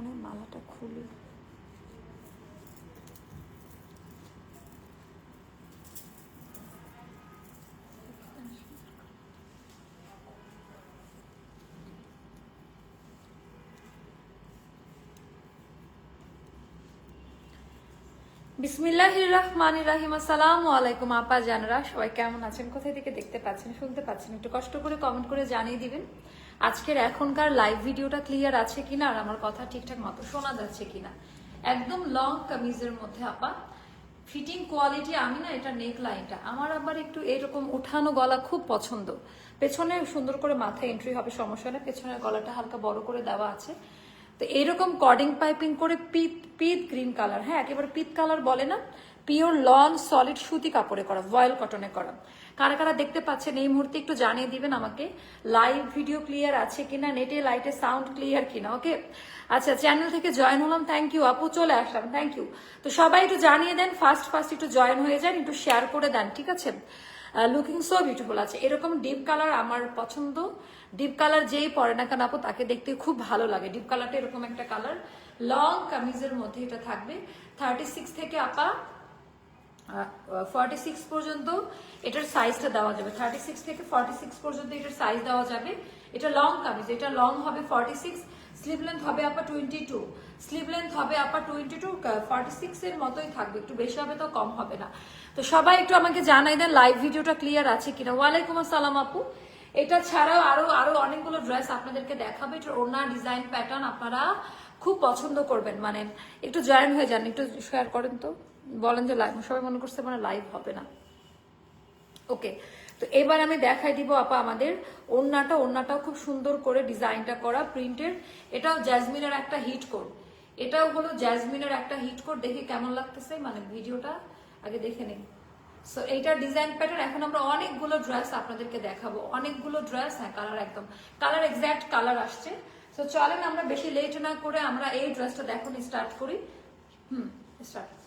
মনে হয় মালাটা খুলি। বিসমিল্লাহ রহমান রাহিম। আসসালামু আলাইকুম, আপা জানরা। সবাই কেমন আছেন? কোথায় থেকে দেখতে পাচ্ছেন, শুনতে পাচ্ছেন? একটু কষ্ট করে কমেন্ট করে জানিয়ে দিবেন। আজকের এখনকার লাইভ ভিডিওটা ক্লিয়ার আছে কিনা আর আমার কথা ঠিকঠাক মতো শোনা যাচ্ছে কিনা? একদম লং কামিজের মধ্যে, আপা। ফিটিং কোয়ালিটি আমি না, এটা নেক লাইনটা আমার আবার একটু এরকম উঠানো গলা খুব পছন্দ। পেছনে সুন্দর করে মাথায় এন্ট্রি হবে, সমস্যা না পেছনের গলাটা হালকা বড় করে দেওয়া আছে। তো এইরকম কর্ডিং পাইপিং করে পিত পিত গ্রিন কালার হ্যাঁ একেবারে পিত কালার বলে না। পিওর লন, সলিড সুতি কাপড়ে করা ভয়েল কটনে করা। কারা কারা দেখতে পাচ্ছেন এই মুহূর্তে একটু জানিয়ে দিবেন আমাকে লাইভ ভিডিও ক্লিয়ার আছে কিনা নেটে লাইটে সাউন্ড ক্লিয়ার কিনা ওকে আচ্ছা চ্যানেল থেকে জয়েন হলাম থ্যাংক ইউ আপু চলে আসলাম থ্যাংক ইউ তো সবাই একটু জানিয়ে দেন ফার্স্ট ফার্স্ট একটু জয়েন হয়ে যান, একটু শেয়ার করে দেন, ঠিক আছে? লুকিং সো বিউটিফুল আছে। এরকম ডিপ কালার আমার পছন্দ। ডিপ কালার যেই পরে না কেন আপু, তাকে দেখতে খুব ভালো লাগে। ডিপ কালারটা এরকম একটা কালার লং কামিজের মধ্যে এটা থাকবে। থার্টি সিক্স থেকে আপা ফর্টি সিক্স পর্যন্ত এটার সাইজটা দেওয়া যাবে। থার্টি সিক্স থেকে ফর্টি সিক্স পর্যন্ত এটার সাইজ দেওয়া যাবে। এটা লং কামিজ, এটা লং হবে ফর্টি সিক্স স্লিভ লেন্থ হবে আপা টোয়েন্টি টু স্লিভ লেন্থ হবে আপা টোয়েন্টি টু ফর্টি সিক্স এর মতোই থাকবে। একটু বেশি হবে তো কম হবে না। তো সবাই একটু আমাকে জানাই দেন লাইভ ভিডিওটা ক্লিয়ার আছে কিনা। ওয়ালাইকুম আসসালাম আপু। এটা ছাড়াও আরও আরও অনেকগুলো ড্রেস আপনাদেরকে দেখাবে। এটার ওনার ডিজাইন প্যাটার্ন আপনারা খুব পছন্দ করবেন। মানে একটু জয়েন হয়ে যান, একটু শেয়ার করেন তো। বলেন যে লাইভ সবাই মনে করছে মানে লাইভ হবে না। ওকে তো এবার আমি দেখাই দিব আপা আমাদের ওড়নাটা। ওড়নাটাও খুব সুন্দর করে ডিজাইনটা করা প্রিন্টের। এটাও জ্যাজমিনের একটা হিট কোড। এটাও হলো জ্যাজমিনের একটা হিট কোড। দেখে কেমন লাগতেছে মানে ভিডিওটা আগে দেখে নিন সো এইটার ডিজাইন প্যাটার্ন এখন আমরা অনেকগুলো ড্রেস আপনাদেরকে দেখাবো। অনেকগুলো ড্রেস হ্যাঁ কালার একদম। কালার এক্স্যাক্ট কালার আসছে। সো চলেন আমরা বেশি লেট না করে আমরা এই ড্রেসটা দেখুন স্টার্ট করি। হুম স্টার্ট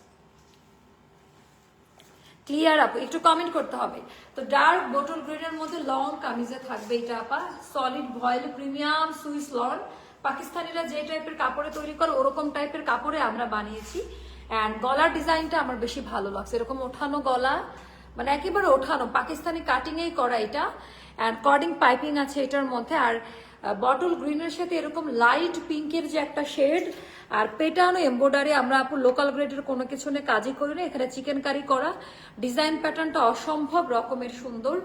ক্লিয়ার আপু একটু কমেন্ট করতে হবে। তো ডার্ক বোটল গ্রিনের মধ্যে লং কামিজে থাকবে এটা আপা। Solid voile premium Swiss lawn পাকিস্তানিরা যে টাইপের কাপড়ে তৈরি করে, ওরকম টাইপের কাপড়ে আমরা বানিয়েছি। অ্যান্ড গলার ডিজাইনটা আমার বেশি ভালো লাগছে। এরকম ওঠানো গলা মানে একেবারে ওঠানো। পাকিস্তানি কাটিং এই করা এটা। অ্যান্ড কর্ডিং পাইপিং আছে এটার মধ্যে। আর বটল গ্রিনের সাথে এরকম লাইট পিঙ্কের যে একটা শেড আর পেটানো এম্বয়ডারি আমরা আপু লোকাল গ্রেডের কোনো কিছু নিয়ে কাজই করি না, এখানে চিকেন কারি। করা ডিজাইন প্যাটার্নটা অসম্ভব রকমের সুন্দর।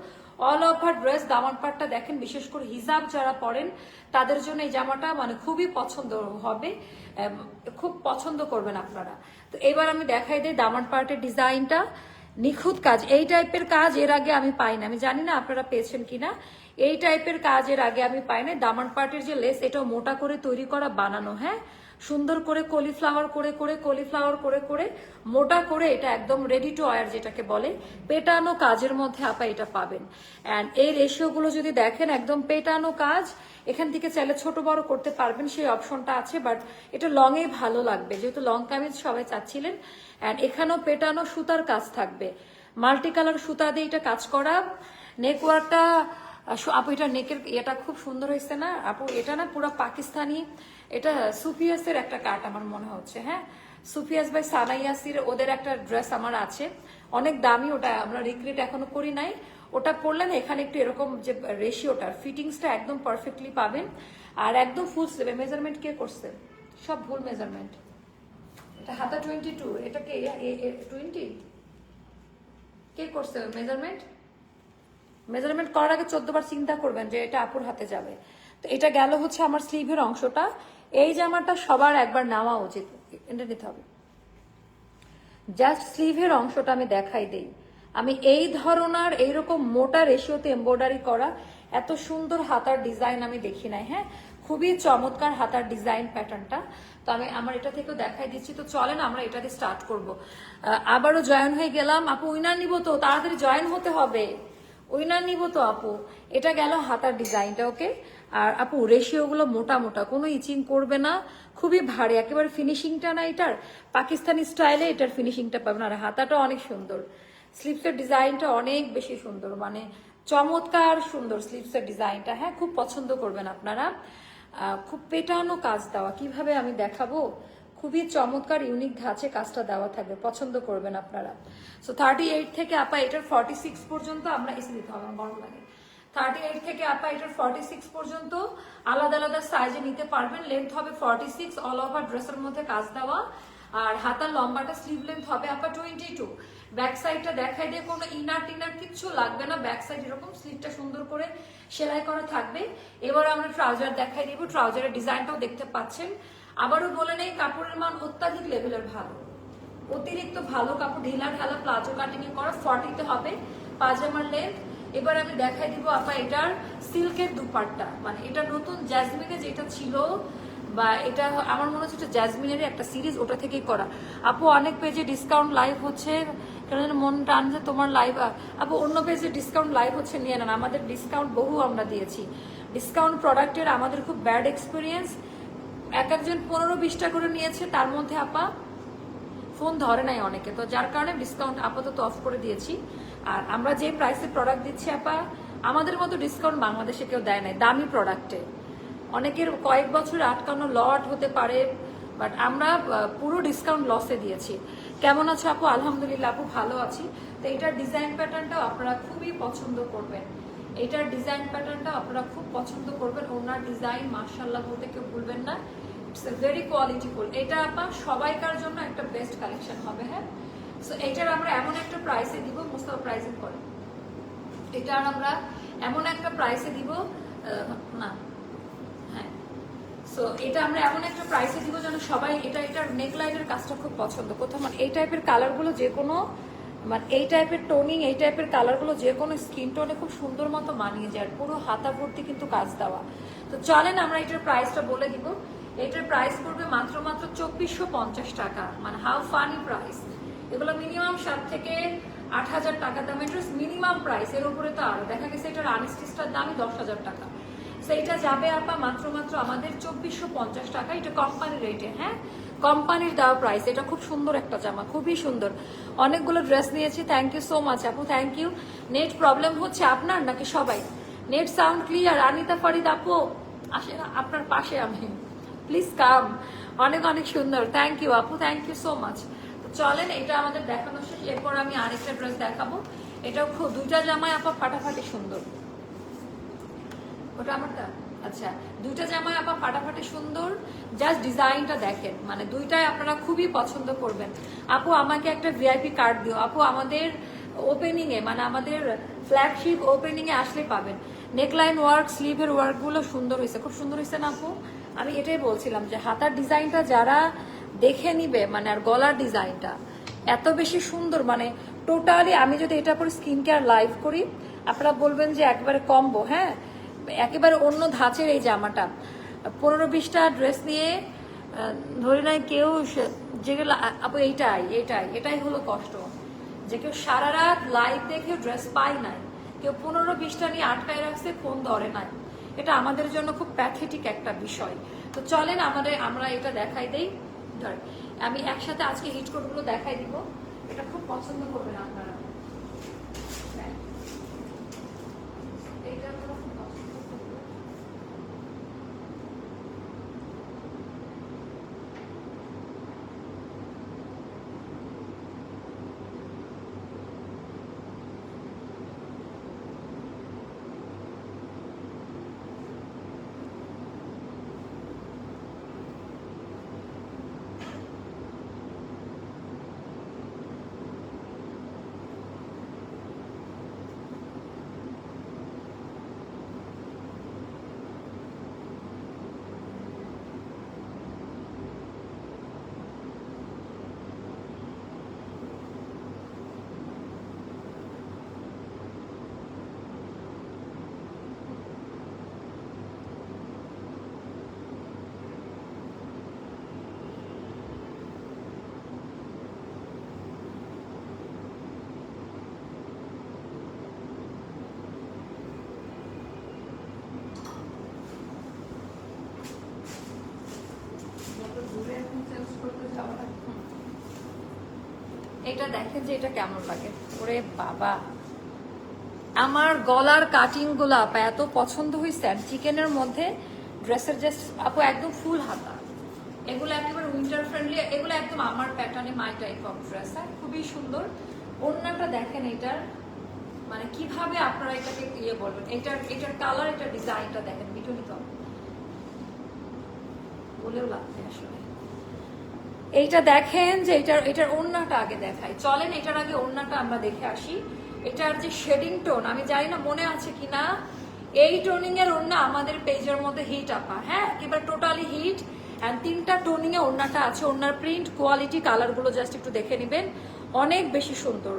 অল ওভার ড্রেস দামান পাটটা দেখেন, বিশেষ করে হিজাব যারা পরেন, তাদের জন্য এই জামাটা মানে খুবই পছন্দ হবে খুব পছন্দ করবেন আপনারা। তো এবার আমি দেখাই দিই দামান পার্টের ডিজাইনটা নিখুঁত কাজ, এই টাইপের কাজ এর আগে আমি পাই না আমি জানি না আপনারা পেয়েছেন কিনা। এই টাইপের কাজ এর আগে আমি পাই না দামান পার্টের যে লেস এটা মোটা করে তৈরি করা, বানানো হ্যাঁ? সুন্দর করে কলিফ্লাওয়ার করে করে, কলিফ্লাওয়ার করে করে, মোটা করে এটা একদম রেডি টু ওয়ার যেটাকে বলে, পেটানো কাজের মধ্যে আপা এটা পাবেন। অ্যান্ড এই রেশিওগুলো যদি দেখেন, একদম পেটানো কাজ, এখান থেকে চাইলে ছোট বড় করতে পারবেন, সেই অপশনটা আছে বাট এটা লং এ ভালো লাগবে। যেহেতু লং কামিজ সবাই চাচ্ছিলেন অ্যান্ড এখানেও পেটানো সুতার কাজ থাকবে। মাল্টি কালার সুতা দিয়ে এটা কাজ করা নেকওয়ার্কটা আপু, এটা নেকের এটা খুব সুন্দর হয়েছে না? আপু, এটা না পুরো পাকিস্তানি, এটা সুফিয়াসের একটা কাট আমার মনে হচ্ছে হ্যাঁ? সুফিয়াস বাই সানাইয়াসির ওদের একটা ড্রেস আমার আছে। অনেক দামি, ওটা আমরা রিক্রিয়েট এখনও করি নাই। ওটা পরলে না এখানে একটু এরকম যে রেশিওটার ফিটিংসটা একদম পারফেক্টলি পাবেন। আর একদম ফুল স্লিভে মেজারমেন্ট কে করছে? সব ভুল মেজারমেন্ট এটা হাতা টোয়েন্টি টু এটা কে? টোয়েন্টি কে করছে মেজারমেন্ট মেজারমেন্ট করার আগে চোদ্দ বার চিন্তা করবেন যে এটা আপুর হাতে যাবে। তো এটা গেল হচ্ছে আমার স্লিভের অংশটা। এই জামাটা সবার একবার নেওয়া উচিত। এটা নিতে হবে। জাস্ট স্লিভের অংশটা আমি দেখাই দেই। আমি এই ধরনের এইরকম মোটা রেশিওতে এম্বয়ডারি করা এত সুন্দর হাতার ডিজাইন আমি দেখি নাই হ্যাঁ? খুবই চমৎকার হাতার ডিজাইন প্যাটার্নটা তো আমি আমার এটা থেকেও দেখাই দিচ্ছি। তো চলেন আমরা এটা দিয়ে স্টার্ট করব। আবারও জয়েন হয়ে গেলাম। আপু উইনার নিব তো, তাড়াতাড়ি জয়েন হতে হবে। উইনার নিব তো আপু। এটা গেল হাতার ডিজাইনটা, ওকে? আর আপু রেশিওগুলো মোটা মোটা, কোনো ইচিং করবে না। খুবই ভারী, একেবারে ফিনিশিংটা না এটার। পাকিস্তানি স্টাইলে এটার ফিনিশিংটা পাবেন। আর হাতাটা অনেক সুন্দর। স্লিপসের ডিজাইনটা অনেক বেশি সুন্দর মানে চমৎকার সুন্দর স্লিপসের ডিজাইনটা। হ্যাঁ খুব পছন্দ করবেন আপনারা। খুব পেটানো কাজ দেওয়া। কীভাবে আমি দেখাবো? খুবই চমৎকার ইউনিক ধাঁচে কাজটা দেওয়া থাকবে। পছন্দ করবেন আপনারা। সো থার্টি এইট থেকে আপা, এটার ফর্টি সিক্স পর্যন্ত আমরা এসে দিতে হবে গরম লাগে। থার্টি এইট থেকে আপা, এটার ফর্টি সিক্স পর্যন্ত আলাদা আলাদা সাইজে নিতে পারবেন। লেন্থ হবে ফর্টি সিক্স অল ওভার ড্রেসের মধ্যে কাজ দেওয়া। আর হাতার লম্বাটা স্লিভ লেন্থ হবে আপা টোয়েন্টি টু ব্যাক সাইডটা দেখাই দিয়ে কোনো ইনার টিনার কিচ্ছু লাগবে না। ব্যাক সাইড এরকম স্লিভটা সুন্দর করে সেলাই করা থাকবে। এবার আমরা ট্রাউজার দেখাই দিব। ট্রাউজারের ডিজাইনটাও দেখতে পাচ্ছেন। আবারও বলে নেই, কাপড়ের মান অত্যাধিক লেভেলের ভালো। অতিরিক্ত ভালো কাপড়, ঢিলা ঢালা, প্লাজো কাটিং এ করা ফর্টিতে হবে, পাজামার লেন্থ এবার আমি দেখাই দিব আপা এটার সিল্কের দুপাট্টা। মানে এটা নতুন জ্যাসমিনে যেটা ছিল, বা এটা আমার মনে হচ্ছে এটা জ্যাসমিনেরই একটা সিরিজ ওটা থেকেই করা। আপু, অনেক পেজে ডিসকাউন্ট লাইভ হচ্ছে। কেন মন টান যে তোমার লাইভ আপু অন্য পেজে ডিসকাউন্ট লাইভ হচ্ছে, নিয়ে নেন আমাদের ডিসকাউন্ট বহু আমরা দিয়েছি। ডিসকাউন্ট প্রোডাক্টের আমাদের খুব ব্যাড এক্সপিরিয়েন্স এক একজন পনেরো বিশটা করে নিয়েছে, তার মধ্যে আপা ফোন ধরে নাই অনেকে। তো যার কারণে ডিসকাউন্ট আপাতত অফ করে দিয়েছি। আর আমরা যে প্রাইসে প্রোডাক্ট দিচ্ছি, আপা, আমাদের মতো ডিসকাউন্ট বাংলাদেশে কেউ দেয় নাই, দামি প্রোডাক্টে অনেকের কয়েক বছর আটকানো লট হতে পারে বাট আমরা পুরো ডিসকাউন্ট লসে দিয়েছি। কেমন আছো আপু? আলহামদুলিল্লাহ আপু, ভালো আছি। তো এটার ডিজাইন প্যাটার্নটাও আপনারা খুবই পছন্দ করবেন। এটার ডিজাইন প্যাটার্নটাও আপনারা খুব পছন্দ করবেন। ওনার ডিজাইন মার্শাল্লাহ বলতে কেউ ভুলবেন না। ইটস ভেরি কোয়ালিটিফুল এটা আপা, সবাইকার জন্য একটা বেস্ট কালেকশন হবে হ্যাঁ? সো এটার আমরা এমন একটা প্রাইসে দিব, মোস্তাফা প্রাইসিং করে। এটার আমরা এমন একটা প্রাইসে দিব না সো এটা আমরা এমন একটা প্রাইসে দিব যেন সবাই এটা, এটার নেকলাইনের কাজটা খুব পছন্দ। কোথাও মানে এই টাইপের কালারগুলো যে কোনো মানে এই টাইপের টোনিং এই টাইপের কালারগুলো যে কোনো স্কিন টোনে খুব সুন্দর মতো মানিয়ে যায় আর পুরো হাতা ভর্তি কিন্তু কাজ দেওয়া। তো চলেন আমরা এটার প্রাইসটা বলে দিব। এটার প্রাইস পড়বে মাত্র মাত্র চব্বিশশো পঞ্চাশ টাকা। মানে হাউ ফানি প্রাইস এগুলো মিনিমাম সাত থেকে আট হাজার টাকা দাম এটা মিনিমাম প্রাইস এর উপরে তো আরও। দেখা গেছে এটার আনস্টিচটার দামই দশ হাজার টাকা। এটা যাবে আপা মাত্র মাত্র আমাদের চব্বিশশো পঞ্চাশ টাকা। এটা কোম্পানির রেটে হ্যাঁ? কোম্পানির দেওয়া প্রাইস এটা খুব সুন্দর একটা জামা, খুবই সুন্দর। অনেকগুলো ড্রেস নিয়েছি। থ্যাংক ইউ সো মাচ আপু। থ্যাংক ইউ নেট প্রবলেম হচ্ছে আপনার নাকি সবাই? Net sound clear Anita, Farid আপু? আসে না, আপনার পাশে আমি। প্লিজ কাম অনেক অনেক সুন্দর। থ্যাংক ইউ আপু। থ্যাংক ইউ সো মাচ চলেন, এটা আমাদের দেখানো শেষ। এরপর আমি আরেকটা ড্রেস দেখাবো। এটাও খুব দুটা জামাই আপা ফাটাফাটি সুন্দর। ওটা আমারটা? আচ্ছা দুইটা জামাই আপা ফাটাফাটি সুন্দর জাস্ট ডিজাইনটা দেখেন। মানে দুইটাই আপনারা খুবই পছন্দ করবেন। আপু, আমাকে একটা ভিআইপি কার্ড দিও। আপু, আমাদের ওপেনিং এ মানে আমাদের ফ্ল্যাগশিপ ওপেনিং এ আসলে পাবেন। নেকলাইন ওয়ার্ক স্লিভের ওয়ার্কগুলো সুন্দর হয়েছে। খুব সুন্দর হয়েছে না আপু? আমি এটাই বলছিলাম যে হাতার ডিজাইনটা যারা দেখে নিবে মানে আর গলার ডিজাইনটা এত বেশি সুন্দর মানে টোটালি আমি যদি এটা পরে স্কিন কেয়ার লাইভ করি, আপনারা বলবেন যে একবারে কম্বো হ্যাঁ? একেবারে অন্য ধাঁচের এই জামাটা। পনেরো বিশটা ড্রেস নিয়ে ধরে নাই কেউ যেগুলো আপু, এইটাই এটাই এটাই হলো কষ্ট। যে কেউ সারা রাত লাইভ দেখে ড্রেস পায় নাই। কেউ পনেরো বিশটা নিয়ে আটকায় রাখছে, ফোন ধরে নাই। এটা আমাদের জন্য খুব প্যাথেটিক একটা বিষয়। তো চলেন, আমাদের আমরা এটা দেখাই দেই। ধরেন আমি একসাথে আজকে হিট কোডগুলো দেখাই দিব। এটা খুব পছন্দ করবেন আপনারা হ্যাঁ। এইটা আপনারা খুব পছন্দ করবেন। এটা দেখেন যে এটা কেমন লাগে। ওরে বাবা। আমার গলার কাটিংগুলা এত পছন্দ হয়েছে। আর চিকেনের মধ্যে ড্রেসের জাস্ট আপু একদম ফুল হাতা। এগুলো একেবারে উইন্টার ফ্রেন্ডলি এগুলো একদম আমার প্যাটার্নে মাই টাইপ অফ ড্রেস হ্যাঁ? খুবই সুন্দর। ওড়নাটা দেখেন এটার মানে কীভাবে আপনারা এটাকে ইয়ে বলবেন, এটার এটার কালার এটার ডিজাইনটা দেখেন বিটুনি বলেও লাগবে আসলে। এইটা দেখেন যে এটার এটার ওড়নাটা আগে দেখাই। চলেন, এটার আগে ওড়নাটা আমরা দেখে আসি। এটার যে শেডিং টোন আমি জানি না মনে আছে কিনা এই টোনিং এর ওড়না আমাদের পেজের মধ্যে হিট আপা হ্যাঁ? এবার টোটালি হিট অ্যান্ড তিনটা টোনিং এ ওড়নাটা আছে। ওড়নার প্রিন্ট কোয়ালিটি কালারগুলো জাস্ট একটু দেখে নেবেন। অনেক বেশি সুন্দর।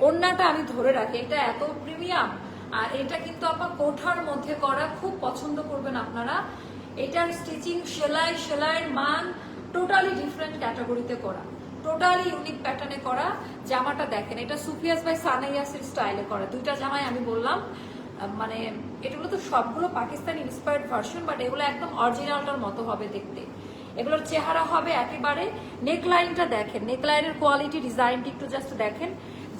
ওড়নাটা আমি ধরে রাখি, এটা এত প্রিমিয়াম আর এটা কিন্তু আপনার কোঠার মধ্যে করা, খুব পছন্দ করবেন আপনারা। এটার স্টিচিং সেলাই, সেলাইয়ের মান টোটালি ডিফারেন্ট ক্যাটাগরিতে করা। টোটালি ইউনিক প্যাটার্নে করা জামাটা দেখেন। এটা সুফিয়াস বাই সানাইয়াসের স্টাইলে করা। দুইটা জামাই আমি বললাম। মানে এগুলো তো সবগুলো পাকিস্তানি ইন্সপায়ার্ড ভার্সন বাট এগুলো একদম অরিজিনালটার মতো হবে দেখতে। এগুলোর চেহারা হবে একেবারে নেকলাইনটা দেখেন। নেকলাইনের কোয়ালিটি ডিজাইনটি একটু জাস্ট দেখেন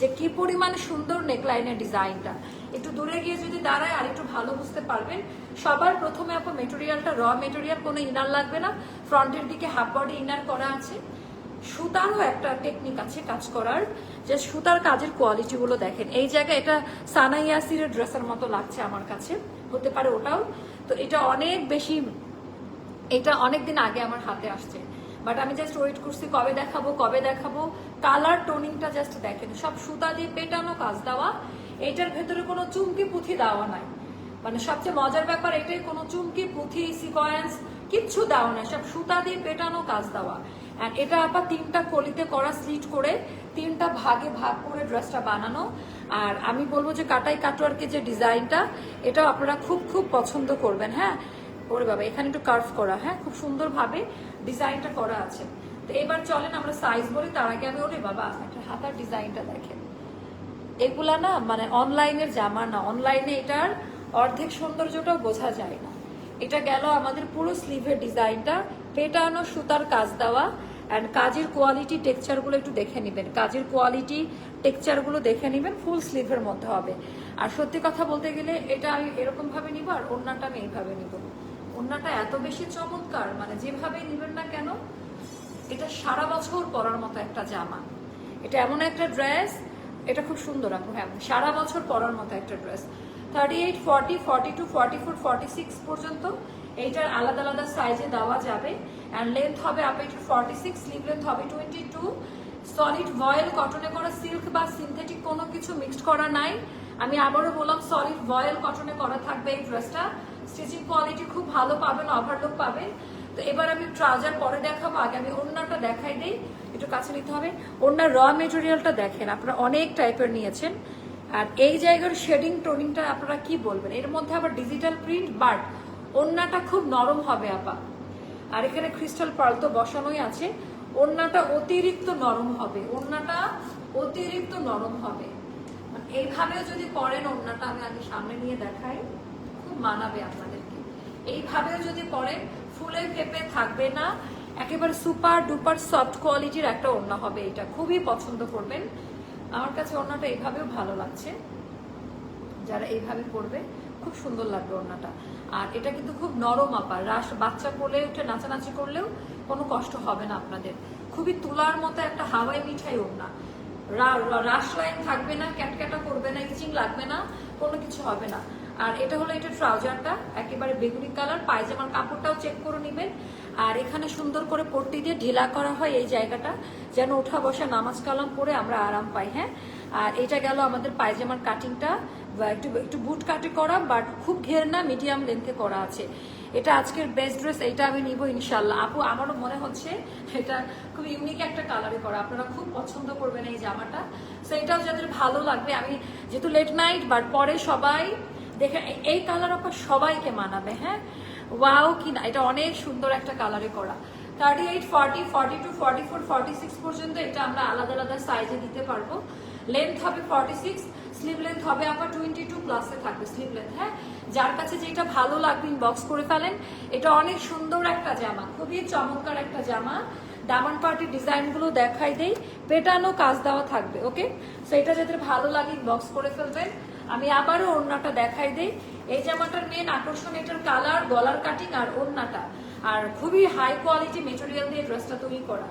যে কি পরিমাণ সুন্দর নেকলাইনের ডিজাইনটা একটু দূরে গিয়ে যদি দাঁড়ায় আর একটু ভালো বুঝতে পারবেন, সবার প্রথমে আপনার মেটেরিয়ালটা র মেটেরিয়াল কোনো ইনার লাগবে না। ফ্রন্টের দিকে হাফ বডি ইনার করা আছে। সুতারও একটা টেকনিক আছে কাজ করার। যে সুতার কাজের কোয়ালিটি গুলো দেখেন। এই জায়গায় এটা সানাইয়াসির ড্রেসের মতো লাগছে আমার কাছে। হতে পারে ওটাও। তো এটা অনেক বেশি, এটা অনেক দিন আগে আমার হাতে আসছে। বাট আমি জাস্ট ওয়েট করছি কবে দেখাবো কবে দেখাবো। কালার টোনিংটা জাস্ট দেখেন। সব সুতা দিয়ে পেটানো কাজ দেওয়া। এটার ভেতরে কোনো চুমকি পুঁথি দেওয়া নাই। মানে সবচেয়ে মজার ব্যাপার এটাই, কোনো চুমকি, পুঁথি, সিকোয়েন্স, কিচ্ছু দেওয়া নাই সব সুতা দিয়ে পেটানো কাজ দেওয়া। এটা আবার তিনটা কলিতে করা স্লিট করে তিনটা ভাগে ভাগ করে ড্রেসটা বানানো। আর আমি বলব যে কাটাই কাটোয়ারকে যে ডিজাইনটা, এটাও আপনারা খুব খুব পছন্দ করবেন হ্যাঁ? ওরে বাবা, এখানে একটু কার্ভ করা হ্যাঁ? খুব সুন্দরভাবে ডিজাইনটা করা আছে। তো এবার চলেন আমরা সাইজ বলি, তার আগে আমি, ওরে বাবা, একটা হাতার ডিজাইনটা দেখেন। এগুলা না মানে অনলাইনের জামা না অনলাইনে এটার অর্ধেক সৌন্দর্যটাও বোঝা যায় না। এটা গেল আমাদের পুরো স্লিভের ডিজাইনটা, পেটানো সুতার কাজ দেওয়া অ্যান্ড কাজের কোয়ালিটি টেক্সচারগুলো একটু দেখে নেবেন। কাজের কোয়ালিটি টেক্সচারগুলো দেখে নেবেন ফুল স্লিভের মধ্যে হবে। আর সত্যি কথা বলতে গেলে এটা আমি এরকমভাবে নিব আর ওড়নাটা আমি এইভাবে নিব। ওড়নাটা এত বেশি চমৎকার মানে যেভাবেই নিবেন না কেন, এটা সারা বছর পরার মতো একটা জামা। এটা এমন একটা ড্রেস এটা খুব সুন্দর আপু হ্যাঁ সারা বছর পরার মতো একটা dress thirty eight forty forty two forty four forty six পর্যন্ত এইটার আলাদা আলাদা সাইজে দেওয়া যাবে। অ্যান্ড লেন্থ হবে আপনি একটু ফর্টি সিক্স স্লিভ লেন্থ হবে টোয়েন্টি টু সলিড ভয়েল কটনে করা সিল্ক বা সিনথেটিক কোনো কিছু মিক্সড করা নাই। আমি আবারও বললাম সলিড ভয়েল কটনে করা থাকবে এই ড্রেসটা স্টিচিং কোয়ালিটি খুব ভালো পাবেন ওভারলুক পাবেন। তো এবার আমি ট্রাউজার পরে দেখাবো, আগে আমি ওড়নাটা দেখাই দিই। একটু কাছে নিতে হবে। ওড়নার র মেটেরিয়ালটা দেখেন, আপনারা অনেক টাইপের নিয়েছেন। আর এই জায়গার শেডিং টোনিংটা আপনারা কি বলবেন? এর মধ্যে আবার ডিজিটাল প্রিন্ট বাট ওড়নাটা খুব নরম হবে, আপা। আর এখানে ক্রিস্টাল পার্ল তো বসানোই আছে। ওড়নাটা অতিরিক্ত নরম হবে। ওড়নাটা অতিরিক্ত নরম হবে। মানে এইভাবেও যদি পরেন ওড়নাটা, আমি আগে সামনে নিয়ে দেখাই। খুব মানাবে আপনাদেরকে। এইভাবেও যদি পরেন, ফুলে ফেপে থাকবে না। একেবারে সুপার ডুপার সফট কোয়ালিটির একটা ওড়না হবে এটা খুবই পছন্দ করবেন। আমার কাছে ওড়নাটা এভাবেও ভালো লাগছে। যারা এইভাবে পরবে খুব সুন্দর লাগবে ওড়নাটা। আর এটা কিন্তু খুব নরম আপার। রাস, বাচ্চা কোলে উঠে নাচানাচি করলেও কোনো কষ্ট হবে না আপনাদের। খুবই তুলার মতো একটা হাওয়াই মিঠাই ওড়না। রা- রা- রাস লাইন থাকবে না, ক্যাটক্যাটা করবে না, ইচিং লাগবে না, কোনো কিছু হবে না। আর এটা হলো এটা ট্রাউজারটা, একেবারে বেগুনি কালার, পায়জামার কাপড়টাও চেক করে নেবেন। আর এখানে সুন্দর করে পট্টি দিয়ে ঢিলা করা হয় এই জায়গাটা, যেন ওঠা বসা নামাজ কালাম পরে আমরা আরাম পাই হ্যাঁ? আর এটা গেল আমাদের পায়জামার কাটিংটা একটু একটু বুট কাটে করা বাট খুব ঘের না মিডিয়াম লেন্থে করা আছে। এটা আজকের বেস্ট ড্রেস এটা আমি নিব ইনশাল্লাহ আপু, আমারও মনে হচ্ছে এটা খুব ইউনিক একটা কালারে করা। আপনারা খুব পছন্দ করবেন এই জামাটা। সো এটাও যাদের ভালো লাগবে, আমি যেহেতু লেট নাইট বাট পরে সবাই দেখে এই- কালার আপনার সবাইকে মানাবে হ্যাঁ? ওয়াও কি না, এটা অনেক সুন্দর একটা কালারে করা। Thirty eight forty forty two forty four forty six পর্যন্ত এটা আমরা আলাদা আলাদা সাইজে দিতে পারব। লেন্থ হবে ফর্টি সিক্স স্লিভ লেন্থ হবে আবার টোয়েন্টি টু প্লাসে থাকবে স্লিভ লেন্থ হ্যাঁ? যার কাছে যেটা ভালো লাগবে বক্স করে ফেলেন। এটা অনেক সুন্দর একটা জামা, খুবই চমৎকার একটা জামা। ডায়মন্ড পার্টির ডিজাইনগুলো দেখাই দেই, পেটানো কাজ দেওয়া থাকবে ওকে সো এটা যাদের ভালো লাগে বক্স করে ফেলবেন। আমি আবারও ওড়নাটা দেখাই দেই। এই জামাটার মেন আকর্ষণ এটার কালার গলার কাটিং আর ওড়নাটা। আর খুবই হাই কোয়ালিটি মেটেরিয়াল দিয়ে ড্রেসটা তৈরি করা।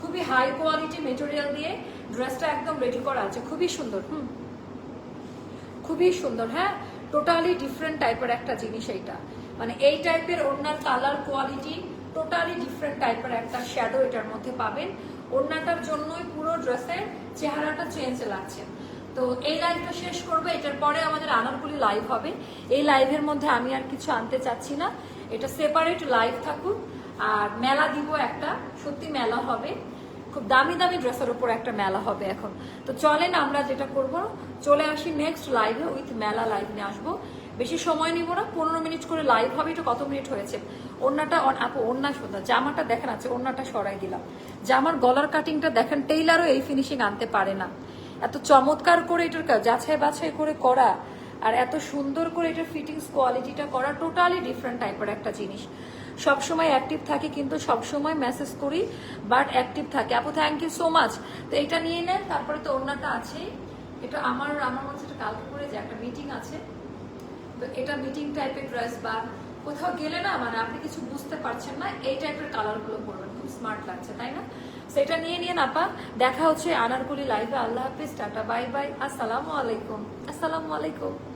খুবই হাই কোয়ালিটি মেটেরিয়াল দিয়ে ড্রেসটা একদম রেডি করা আছে। খুবই সুন্দর, হুম। খুবই সুন্দর হ্যাঁ? টোটালি ডিফারেন্ট টাইপের একটা জিনিস এইটা। মানে এই টাইপের ওড়নার কালার কোয়ালিটি টোটালি ডিফারেন্ট টাইপের একটা শ্যাডো এটার মধ্যে পাবেন। ওড়নাটার জন্যই পুরো ড্রেসের চেহারাটা চেঞ্জ লাগছে। তো এই লাইভটা শেষ করবে। এটার পরে আমাদের আনারকুলি লাইভ হবে। এই লাইভের মধ্যে আমি আর কিছু আনতে চাচ্ছি না। এটা সেপারেট লাইভ থাকুক। আর মেলা দিব একটা। সত্যি মেলা হবে। খুব দামি দামি ড্রেসের উপর একটা মেলা হবে এখন। তো চলেন আমরা যেটা করব, চলে আসি নেক্সট লাইভে উইথ মেলা লাইভ নিয়ে আসব। বেশি সময় নিব না, পনেরো মিনিট করে লাইভ হবে। এটা কত মিনিট হয়েছে? ওড়নাটা অন- আপু, ওড়না সুন্দর জামাটা দেখেন আছে ওড়নাটা সরাই দিলাম। জামার গলার কাটিংটা দেখেন টেইলারও এই ফিনিশিং আনতে পারে না। এত চমৎকার করে এটার যাচাই বাছাই করে করা আর এত সুন্দর করে এটার ফিটিংস কোয়ালিটিটা করা টোটালি ডিফারেন্ট টাইপের একটা জিনিস। সবসময় অ্যাক্টিভ থাকি কিন্তু সবসময় মেসেজ করি বাট অ্যাক্টিভ থাকে। আপু থ্যাংক ইউ সো মাচ তো এটা নিয়ে নেন, তারপরে তো অন্যটা আছেই। এটা আমার আমার মনে হচ্ছে কালকে করে যে একটা মিটিং আছে। তো এটা মিটিং টাইপের ড্রেস বা কোথাও গেলে না মানে আপনি কিছু বুঝতে পারছেন না, এই টাইপের কালারগুলো পরবেন। খুব স্মার্ট লাগছে, তাই না? সেটা নিয়ে নিয়ে আপা। দেখা হচ্ছে আনারকুলি লাইভে আল্লাহ হাফিজ, টাটা, বাই বাই। আসসালামু আলাইকুম। আসসালামু আলাইকুম।